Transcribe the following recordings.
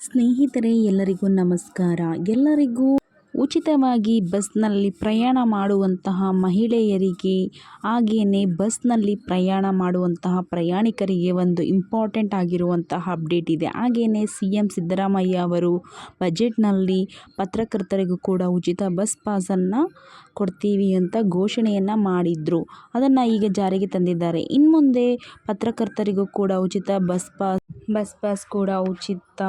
ಸ್ನೇಹಿತರೆ ಎಲ್ಲರಿಗೂ ನಮಸ್ಕಾರ. ಎಲ್ಲರಿಗೂ ಉಚಿತವಾಗಿ ಬಸ್ನಲ್ಲಿ ಪ್ರಯಾಣ ಮಾಡುವಂತಹ ಮಹಿಳೆಯರಿಗೆ ಹಾಗೆಯೇ ಬಸ್ನಲ್ಲಿ ಪ್ರಯಾಣ ಮಾಡುವಂತಹ ಪ್ರಯಾಣಿಕರಿಗೆ ಒಂದು ಇಂಪಾರ್ಟೆಂಟ್ ಆಗಿರುವಂತಹ ಅಪ್ಡೇಟ್ ಇದೆ. ಹಾಗೆಯೇ ಸಿ ಎಂ ಸಿದ್ದರಾಮಯ್ಯ ಅವರು ಬಜೆಟ್ನಲ್ಲಿ ಪತ್ರಕರ್ತರಿಗೂ ಕೂಡ ಉಚಿತ ಬಸ್ ಪಾಸನ್ನು ಕೊಡ್ತೀವಿ ಅಂತ ಘೋಷಣೆಯನ್ನು ಮಾಡಿದರು. ಅದನ್ನು ಈಗ ಜಾರಿಗೆ ತಂದಿದ್ದಾರೆ. ಇನ್ನು ಮುಂದೆ ಪತ್ರಕರ್ತರಿಗೂ ಕೂಡ ಉಚಿತ ಬಸ್ ಪಾಸ್ ಬಸ್ ಪಾಸ್ ಕೂಡ ಉಚಿತ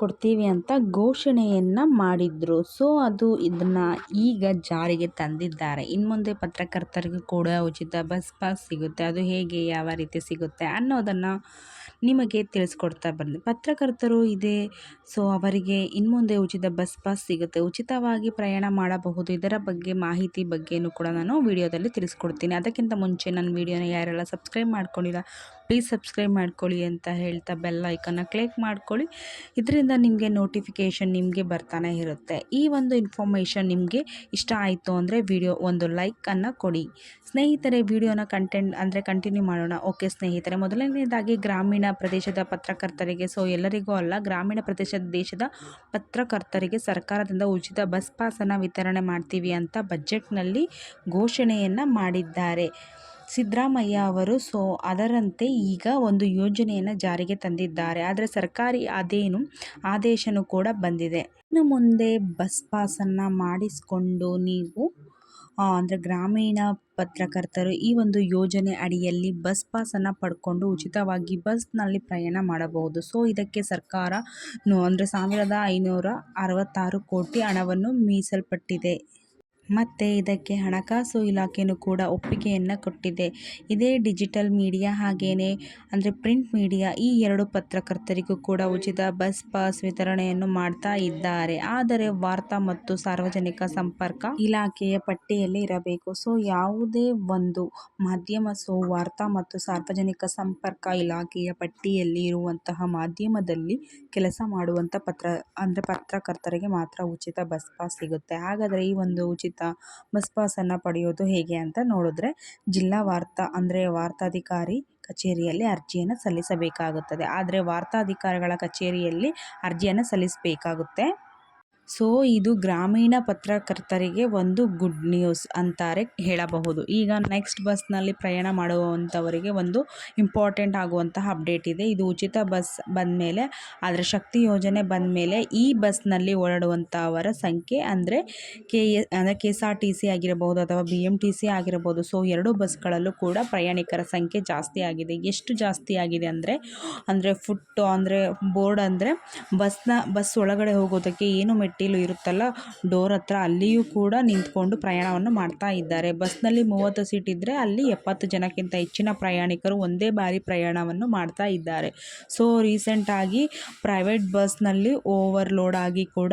ಕೊಡ್ತೀವಿ ಅಂತ ಘೋಷಣೆಯನ್ನು ಮಾಡಿದರು. ಸೊ ಅದು ಇದನ್ನು ಈಗ ಜಾರಿಗೆ ತಂದಿದ್ದಾರೆ. ಇನ್ನು ಮುಂದೆ ಪತ್ರಕರ್ತರಿಗೂ ಕೂಡ ಉಚಿತ ಬಸ್ ಪಾಸ್ ಸಿಗುತ್ತೆ. ಅದು ಹೇಗೆ, ಯಾವ ರೀತಿ ಸಿಗುತ್ತೆ ಅನ್ನೋದನ್ನು ನಿಮಗೆ ತಿಳಿಸ್ಕೊಡ್ತಾ ಬಂದೆ ಪತ್ರಕರ್ತರು ಇದೆ. ಸೊ ಅವರಿಗೆ ಇನ್ನು ಮುಂದೆ ಉಚಿತ ಬಸ್ ಪಾಸ್ ಸಿಗುತ್ತೆ. ಉಚಿತವಾಗಿ ಪ್ರಯಾಣ ಮಾಡಬಹುದು. ಇದರ ಬಗ್ಗೆ ಮಾಹಿತಿ ಬಗ್ಗೆಯೂ ಕೂಡ ನಾನು ವಿಡಿಯೋದಲ್ಲಿ ತಿಳಿಸ್ಕೊಡ್ತೀನಿ. ಅದಕ್ಕಿಂತ ಮುಂಚೆ ನನ್ನ ವಿಡಿಯೋನ ಯಾರೆಲ್ಲ ಸಬ್ಸ್ಕ್ರೈಬ್ ಮಾಡ್ಕೊಂಡಿಲ್ಲ ಪ್ಲೀಸ್ ಸಬ್ಸ್ಕ್ರೈಬ್ ಮಾಡ್ಕೊಳ್ಳಿ ಅಂತ ಹೇಳ್ತಾ ಬೆಲ್ ಐಕನ್ನ ಕ್ಲಿಕ್ ಮಾಡ್ಕೊಳ್ಳಿ. ಇದರಿಂದ ನಿಮಗೆ ನೋಟಿಫಿಕೇಷನ್ ನಿಮಗೆ ಬರ್ತಾನೆ ಇರುತ್ತೆ. ಈ ಒಂದು ಇನ್ಫಾರ್ಮೇಷನ್ ನಿಮಗೆ ಇಷ್ಟ ಆಯಿತು ಅಂದರೆ ವಿಡಿಯೋ ಒಂದು ಲೈಕನ್ನು ಕೊಡಿ. ಸ್ನೇಹಿತರೆ ವಿಡಿಯೋನ ಕಂಟೆಂಟ್ ಅಂದರೆ ಕಂಟಿನ್ಯೂ ಮಾಡೋಣ. ಓಕೆ ಸ್ನೇಹಿತರೆ, ಮೊದಲನೇದಾಗಿ ಗ್ರಾಮೀಣ ಪ್ರದೇಶದ ಪತ್ರಕರ್ತರಿಗೆ ಸೊ ಎಲ್ಲರಿಗೂ ಅಲ್ಲ, ಗ್ರಾಮೀಣ ಪ್ರದೇಶದ ದೇಶದ ಪತ್ರಕರ್ತರಿಗೆ ಸರ್ಕಾರದಿಂದ ಉಚಿತ ಬಸ್ ಪಾಸನ್ನು ವಿತರಣೆ ಮಾಡ್ತೀವಿ ಅಂತ ಬಜೆಟ್ನಲ್ಲಿ ಘೋಷಣೆಯನ್ನು ಮಾಡಿದ್ದಾರೆ. ಸಿದ್ದರಾಮಯ್ಯ ಅವರು ಸೊ ಅದರಂತೆ ಈಗ ಒಂದು ಯೋಜನೆಯನ್ನು ಜಾರಿಗೆ ತಂದಿದ್ದಾರೆ. ಆದರೆ ಸರ್ಕಾರಿ ಅದೇನು ಆದೇಶನೂ ಕೂಡ ಬಂದಿದೆ. ಇನ್ನು ಮುಂದೆ ಬಸ್ ಪಾಸನ್ನು ಮಾಡಿಸಿಕೊಂಡು ನೀವು ಅಂದರೆ ಗ್ರಾಮೀಣ ಪತ್ರಕರ್ತರು ಈ ಒಂದು ಯೋಜನೆ ಅಡಿಯಲ್ಲಿ ಬಸ್ ಪಾಸನ್ನು ಪಡ್ಕೊಂಡು ಉಚಿತವಾಗಿ ಬಸ್ನಲ್ಲಿ ಪ್ರಯಾಣ ಮಾಡಬಹುದು. ಸೊ ಇದಕ್ಕೆ ಸರ್ಕಾರ ಅಂದರೆ ಸಾವಿರದ ಐನೂರ ಅರವತ್ತಾರು ಕೋಟಿ ಹಣವನ್ನು ಮೀಸಲ್ಪಟ್ಟಿದೆ. ಮತ್ತು ಇದಕ್ಕೆ ಹಣಕಾಸು ಇಲಾಖೆಯೂ ಕೂಡ ಒಪ್ಪಿಗೆಯನ್ನು ಕೊಟ್ಟಿದೆ. ಇದೇ ಡಿಜಿಟಲ್ ಮೀಡಿಯಾ ಹಾಗೇನೆ, ಅಂದರೆ ಪ್ರಿಂಟ್ ಮೀಡಿಯಾ ಈ ಎರಡು ಪತ್ರಕರ್ತರಿಗೂ ಕೂಡ ಉಚಿತ ಬಸ್ ಪಾಸ್ ವಿತರಣೆಯನ್ನು ಮಾಡ್ತಾ ಇದ್ದಾರೆ. ಆದರೆ ವಾರ್ತಾ ಮತ್ತು ಸಾರ್ವಜನಿಕ ಸಂಪರ್ಕ ಇಲಾಖೆಯ ಪಟ್ಟಿಯಲ್ಲಿ ಇರಬೇಕು. ಸೊ, ಯಾವುದೇ ಒಂದು ಮಾಧ್ಯಮ, ಸೊ ವಾರ್ತಾ ಮತ್ತು ಸಾರ್ವಜನಿಕ ಸಂಪರ್ಕ ಇಲಾಖೆಯ ಪಟ್ಟಿಯಲ್ಲಿ ಇರುವಂತಹ ಮಾಧ್ಯಮದಲ್ಲಿ ಕೆಲಸ ಮಾಡುವಂಥ ಪತ್ರ, ಅಂದರೆ ಪತ್ರಕರ್ತರಿಗೆ ಮಾತ್ರ ಉಚಿತ ಬಸ್ ಪಾಸ್ ಸಿಗುತ್ತೆ. ಹಾಗಾದರೆ ಈ ಒಂದು ಉಚಿತ ಬಸ್ ಪಾಸನ್ನು ಪಡೆಯೋದು ಹೇಗೆ ಅಂತ ನೋಡಿದ್ರೆ ಜಿಲ್ಲಾ ವಾರ್ತಾ ಅಂದರೆ ವಾರ್ತಾಧಿಕಾರಿ ಕಚೇರಿಯಲ್ಲಿ ಅರ್ಜಿಯನ್ನು ಸಲ್ಲಿಸಬೇಕಾಗುತ್ತದೆ. ಆದರೆ ವಾರ್ತಾಧಿಕಾರಿಗಳ ಕಚೇರಿಯಲ್ಲಿ ಅರ್ಜಿಯನ್ನು ಸಲ್ಲಿಸಬೇಕಾಗುತ್ತೆ. ಸೊ, ಇದು ಗ್ರಾಮೀಣ ಪತ್ರಕರ್ತರಿಗೆ ಒಂದು ಗುಡ್ ನ್ಯೂಸ್ ಅಂತಾರೆ ಹೇಳಬಹುದು. ಈಗ ನೆಕ್ಸ್ಟ್ ಬಸ್ನಲ್ಲಿ ಪ್ರಯಾಣ ಮಾಡುವಂಥವರಿಗೆ ಒಂದು ಇಂಪಾರ್ಟೆಂಟ್ ಆಗುವಂತಹ ಅಪ್ಡೇಟ್ ಇದೆ. ಇದು ಉಚಿತ ಬಸ್ ಬಂದ ಮೇಲೆ ಅದರ ಶಕ್ತಿ ಯೋಜನೆ ಬಂದ ಮೇಲೆ ಈ ಬಸ್ನಲ್ಲಿ ಓಡಾಡುವಂಥವರ ಸಂಖ್ಯೆ ಅಂದರೆ ಕೆ ಎ, ಅಂದರೆ K S R T C ಆಗಿರಬಹುದು ಅಥವಾ ಬಿ ಎಂ ಟಿ ಸಿ ಆಗಿರಬಹುದು ಸೊ ಎರಡು ಬಸ್ಗಳಲ್ಲೂ ಕೂಡ ಪ್ರಯಾಣಿಕರ ಸಂಖ್ಯೆ ಜಾಸ್ತಿ ಆಗಿದೆ. ಎಷ್ಟು ಜಾಸ್ತಿ ಆಗಿದೆ ಅಂದರೆ ಅಂದರೆ ಫುಟ್ ಅಂದರೆ ಬೋರ್ಡ್ ಅಂದರೆ ಬಸ್ನ ಬಸ್ ಒಳಗಡೆ ಹೋಗೋದಕ್ಕೆ ಏನು ಮೆಟ್ಟಿಲು ಇರುತ್ತಲ್ಲ, ಡೋರ್ ಹತ್ರ ಅಲ್ಲಿಯೂ ಕೂಡ ನಿಂತ್ಕೊಂಡು ಪ್ರಯಾಣವನ್ನು ಮಾಡ್ತಾ ಇದ್ದಾರೆ. ಬಸ್ನಲ್ಲಿ ಮೂವತ್ತು ಸೀಟ್ ಇದ್ದರೆ ಅಲ್ಲಿ ಎಪ್ಪತ್ತು ಜನಕ್ಕಿಂತ ಹೆಚ್ಚಿನ ಪ್ರಯಾಣಿಕರು ಒಂದೇ ಬಾರಿ ಪ್ರಯಾಣವನ್ನು ಮಾಡ್ತಾ ಇದ್ದಾರೆ. ಸೊ, ರೀಸೆಂಟಾಗಿ ಪ್ರೈವೇಟ್ ಬಸ್ನಲ್ಲಿ ಓವರ್ಲೋಡ್ ಆಗಿ ಕೂಡ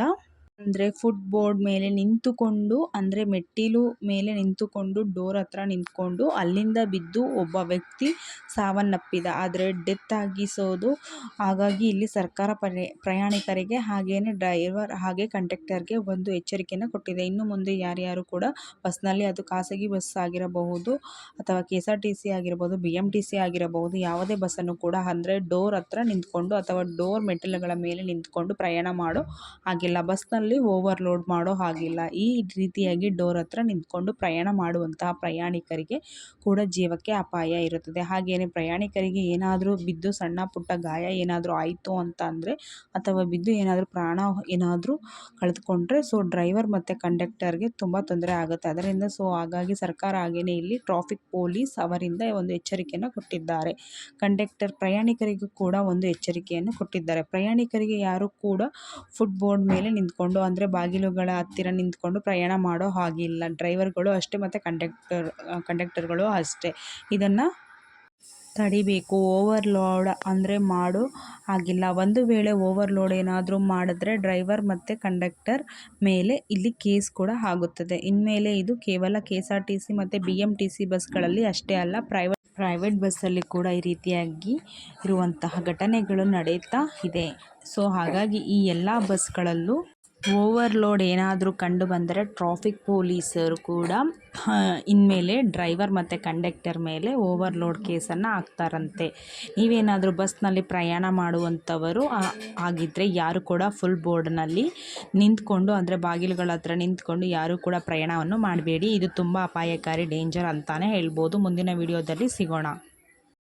ಅಂದರೆ ಫುಟ್ ಬೋರ್ಡ್ ಮೇಲೆ ನಿಂತುಕೊಂಡು, ಅಂದರೆ ಮೆಟ್ಟಿಲು ಮೇಲೆ ನಿಂತುಕೊಂಡು ಡೋರ್ ಹತ್ರ ನಿಂತ್ಕೊಂಡು, ಅಲ್ಲಿಂದ ಬಿದ್ದು ಒಬ್ಬ ವ್ಯಕ್ತಿ ಸಾವನ್ನಪ್ಪಿದ. ಆದರೆ ಡೆತ್ ಆಗಿಸೋದು, ಹಾಗಾಗಿ ಇಲ್ಲಿ ಸರ್ಕಾರ ಪರಿ, ಪ್ರಯಾಣಿಕರಿಗೆ ಹಾಗೆಯೇ ಡ್ರೈವರ್ ಹಾಗೆ ಕಂಡಕ್ಟರ್ಗೆ ಒಂದು ಎಚ್ಚರಿಕೆಯನ್ನು ಕೊಟ್ಟಿದೆ. ಇನ್ನು ಮುಂದೆ ಯಾರ್ಯಾರು ಕೂಡ ಬಸ್ನಲ್ಲಿ ಅದು ಖಾಸಗಿ ಬಸ್ ಆಗಿರಬಹುದು ಅಥವಾ K S R T C B M T C ಆಗಿರಬಹುದು, ಯಾವುದೇ ಬಸ್ಸನ್ನು ಕೂಡ ಅಂದ್ರೆ ಡೋರ್ ಹತ್ರ ನಿಂತ್ಕೊಂಡು ಅಥವಾ ಡೋರ್ ಮೆಟ್ಟಿಲುಗಳ ಮೇಲೆ ನಿಂತ್ಕೊಂಡು ಪ್ರಯಾಣ ಮಾಡೋ ಹಾಗಿಲ್ಲ. ಬಸ್ನಲ್ಲಿ ಓವರ್ಲೋಡ್ ಮಾಡೋ ಹಾಗಿಲ್ಲ. ಈ ರೀತಿಯಾಗಿ ಡೋರ್ ಹತ್ರ ನಿಂತ್ಕೊಂಡು ಪ್ರಯಾಣ ಮಾಡುವಂತಹ ಪ್ರಯಾಣಿಕರಿಗೆ ಕೂಡ ಜೀವಕ್ಕೆ ಅಪಾಯ ಇರುತ್ತದೆ. ಹಾಗೇನೆ ಪ್ರಯಾಣಿಕರಿಗೆ ಏನಾದರೂ ಬಿದ್ದು ಸಣ್ಣ ಪುಟ್ಟ ಗಾಯ ಏನಾದರೂ ಆಯಿತು ಅಂತ ಅಂದರೆ ಅಥವಾ ಬಿದ್ದು ಏನಾದರೂ ಪ್ರಾಣ ಏನಾದರೂ ಕಳೆದುಕೊಂಡ್ರೆ ಸೊ ಡ್ರೈವರ್ ಮತ್ತು ಕಂಡಕ್ಟರ್ಗೆ ತುಂಬ ತೊಂದರೆ ಆಗುತ್ತೆ. ಅದರಿಂದ ಸೊ ಹಾಗಾಗಿ ಸರ್ಕಾರ ಹಾಗೇನೆ ಇಲ್ಲಿ ಟ್ರಾಫಿಕ್ ಪೊಲೀಸ್ ಅವರಿಂದ ಒಂದು ಎಚ್ಚರಿಕೆಯನ್ನು ಕೊಟ್ಟಿದ್ದಾರೆ. ಕಂಡಕ್ಟರ್ ಪ್ರಯಾಣಿಕರಿಗೂ ಕೂಡ ಒಂದು ಎಚ್ಚರಿಕೆಯನ್ನು ಕೊಟ್ಟಿದ್ದಾರೆ. ಪ್ರಯಾಣಿಕರಿಗೆ ಯಾರು ಕೂಡ ಫುಟ್ ಬೋರ್ಡ್ ಮೇಲೆ ನಿಂತ್ಕೊಂಡು ಅಂದರೆ ಬಾಗಿಲುಗಳ ಹತ್ತಿರ ನಿಂತ್ಕೊಂಡು ಪ್ರಯಾಣ ಮಾಡೋ ಹಾಗಿಲ್ಲ. ಡ್ರೈವರ್ಗಳು ಅಷ್ಟೇ ಮತ್ತು ಕಂಡಕ್ಟರ್ ಕಂಡಕ್ಟರ್ಗಳು ಅಷ್ಟೇ. ಇದನ್ನು ತಡಿಬೇಕು. ಓವರ್ಲೋಡ್ ಅಂದರೆ ಮಾಡೋ ಹಾಗಿಲ್ಲ. ಒಂದು ವೇಳೆ ಓವರ್ಲೋಡ್ ಏನಾದರೂ ಮಾಡಿದ್ರೆ ಡ್ರೈವರ್ ಮತ್ತು ಕಂಡಕ್ಟರ್ ಮೇಲೆ ಇಲ್ಲಿ ಕೇಸ್ ಕೂಡ ಆಗುತ್ತದೆ. ಇನ್ಮೇಲೆ ಇದು ಕೇವಲ K S R T C ಮತ್ತು ಬಿ ಎಂ ಟಿ ಸಿ ಬಸ್ಗಳಲ್ಲಿ ಅಷ್ಟೇ ಅಲ್ಲ, ಪ್ರೈವೇಟ್ ಪ್ರೈವೇಟ್ ಬಸ್ಸಲ್ಲಿ ಕೂಡ ಈ ರೀತಿಯಾಗಿ ಇರುವಂತಹ ಘಟನೆಗಳು ನಡೀತಾ ಇದೆ. ಸೊ, ಹಾಗಾಗಿ ಈ ಎಲ್ಲ ಬಸ್ಗಳಲ್ಲೂ ಓವರ್ಲೋಡ್ ಏನಾದರೂ ಕಂಡು ಬಂದರೆ ಟ್ರಾಫಿಕ್ ಪೊಲೀಸರು ಕೂಡ ಇನ್ಮೇಲೆ ಡ್ರೈವರ್ ಮತ್ತು ಕಂಡಕ್ಟರ್ ಮೇಲೆ ಓವರ್ಲೋಡ್ ಕೇಸನ್ನು ಹಾಕ್ತಾರಂತೆ. ನೀವೇನಾದರೂ ಬಸ್ನಲ್ಲಿ ಪ್ರಯಾಣ ಮಾಡುವಂಥವರು ಆಗಿದ್ದರೆ ಯಾರು ಕೂಡ ಫುಲ್ ಬೋರ್ಡ್ನಲ್ಲಿ ನಿಂತ್ಕೊಂಡು, ಅಂದರೆ ಬಾಗಿಲುಗಳ ಹತ್ರ ನಿಂತ್ಕೊಂಡು ಯಾರೂ ಕೂಡ ಪ್ರಯಾಣವನ್ನು ಮಾಡಬೇಡಿ. ಇದು ತುಂಬ ಅಪಾಯಕಾರಿ, ಡೇಂಜರ್ ಅಂತಲೇ ಹೇಳ್ಬೋದು. ಮುಂದಿನ ವಿಡಿಯೋದಲ್ಲಿ ಸಿಗೋಣ.